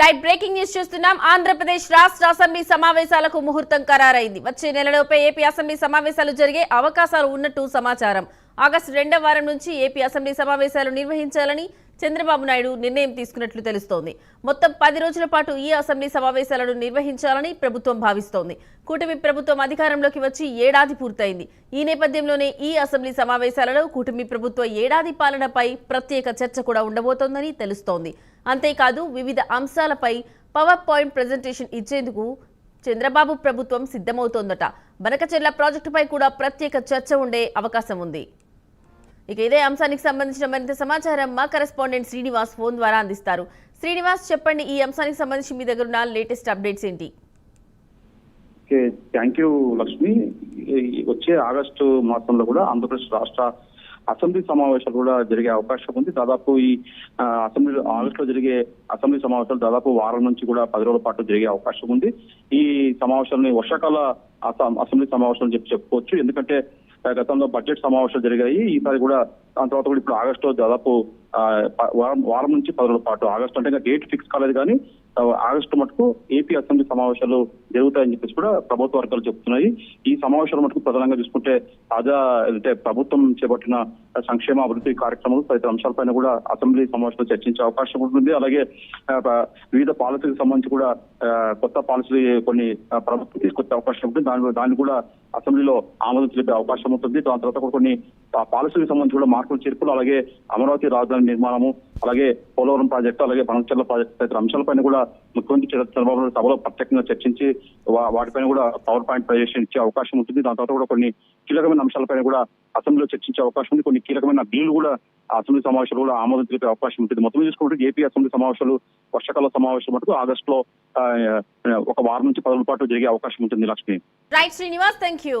Right breaking news చూస్తున్నాం. ఆంధ్రప్రదేశ్ రాష్ట్ర assembly సమావేశాలకు ముహూర్తం ఖరారైంది. వచ్చే నెలలోపే ఏపీ అసెంబ్లీ సమావేశాలు జరిగే అవకాశాలు ఉన్నట్టు సమాచారం. ఆగస్టు రెండవ వారం నుంచి ఏపీ అసెంబ్లీ సమావేశాలు నిర్వహించాలని చంద్రబాబు నాయుడు నిర్ణయం తీసుకున్నట్లు తెలుస్తోంది. మొత్తం పది రోజుల పాటు ఈ అసెంబ్లీ సమావేశాలను నిర్వహించాలని ప్రభుత్వం భావిస్తోంది. కూటమి ప్రభుత్వం అధికారంలోకి వచ్చి ఏడాది పూర్తయింది. ఈ నేపథ్యంలోనే ఈ అసెంబ్లీ సమావేశాలలో కూటమి ప్రభుత్వ ఏడాది పాలనపై ప్రత్యేక చర్చ కూడా ఉండబోతోందని తెలుస్తోంది. అంతేకాదు వివిధ అంశాలపై పవర్ పాయింట్ ప్రజెంటేషన్ ఇచ్చేందుకు చంద్రబాబు ప్రభుత్వం సిద్ధమవుతోందట. బనకచెర్ల ప్రాజెక్టుపై కూడా ప్రత్యేక చర్చ ఉండే అవకాశం ఉంది. ఇక ఇదే అంశానికి సంబంధించిన మరింత సమాచారం మా కరెస్పాండెంట్ శ్రీనివాస్ ఫోన్ ద్వారా అందిస్తారు. శ్రీనివాస్ చెప్పండి ఈ అంశానికి సంబంధించి మీ దగ్గర ఉన్న లేటెస్ట్ అప్డేట్స్ ఏంటి? Okay thank you Lakshmi. వచ్చే ఆగస్టు మాసంలో కూడా ఆంధ్రప్రదేశ్ రాష్ట్ర అసెంబ్లీ సమావేశాలు కూడా జరిగే అవకాశం ఉంది. దాదాపు ఈ అసెంబ్లీ ఆగస్ట్లో జరిగే అసెంబ్లీ సమావేశాలు దాదాపు వారం నుంచి కూడా పది రోజుల పాటు జరిగే అవకాశం ఉంది. ఈ సమావేశాలని వర్షాకాల అస- అసెంబ్లీ సమావేశం చెప్పి చెప్పుకోవచ్చు. ఎందుకంటే గతంలో బడ్జెట్ సమావేశాలు జరిగాయి. ఈసారి కూడా దాని తర్వాత కూడా ఇప్పుడు ఆగస్టు దాదాపు వారం వారం నుంచి పది రోజుల పాటు. ఆగస్టు అంటే ఇంకా డేట్ ఫిక్స్ కాలేదు కానీ ఆగస్టు మటుకు ఏపీ అసెంబ్లీ సమావేశాలు జరుగుతాయని చెప్పేసి కూడా ప్రభుత్వ వర్గాలు చెప్తున్నాయి. ఈ సమావేశాలు మటుకు ప్రధానంగా చూసుకుంటే తాజా అంటే ప్రభుత్వం చేపట్టిన సంక్షేమ అభివృద్ధి కార్యక్రమాలు తదితర అంశాలపైన కూడా అసెంబ్లీ సమావేశంలో చర్చించే అవకాశం ఉంటుంది అలాగే వివిధ పాలసీలకు సంబంధించి కూడా కొత్త పాలసీ కొన్ని ప్రభుత్వం తీసుకొచ్చే అవకాశం ఉంటుంది దాని దాన్ని కూడా అసెంబ్లీలో ఆమోదం తెలిపే అవకాశం ఉంటుంది. దాని తర్వాత కూడా కొన్ని పాలసీకి సంబంధించి కూడా మార్పులు చేర్పులు అలాగే అమరావతి రాజధాని నిర్మాణము అలాగే పోలవరం ప్రాజెక్టు అలాగే బనకచెర్ల ప్రాజెక్టు తదితర అంశాలపైన కూడా ముఖ్యమంత్రి చంద్రబాబు నాయుడు సభలో ప్రత్యేకంగా చర్చించి వాటిపైన కూడా పవర్ పాయింట్ ప్రజెషన్ ఇచ్చే అవకాశం ఉంటుంది. దాని తర్వాత కూడా కొన్ని కీలకమైన అంశాలపైన కూడా అసెంబ్లీలో చర్చించే అవకాశం ఉంది. కొన్ని కీలకమైన బిల్లులు కూడా అసెంబ్లీ సమావేశాలు కూడా ఆమోదం తెలిపే అవకాశం ఉంటుంది. మొత్తం చూసుకుంటే ఏపీ అసెంబ్లీ సమావేశాలు వర్షాకాల సమావేశం మటుకు ఆగస్టులో ఒక వారం నుంచి పది రోజుల పాటు జరిగే అవకాశం ఉంటుంది Lakshmi. Right Srinivas thank you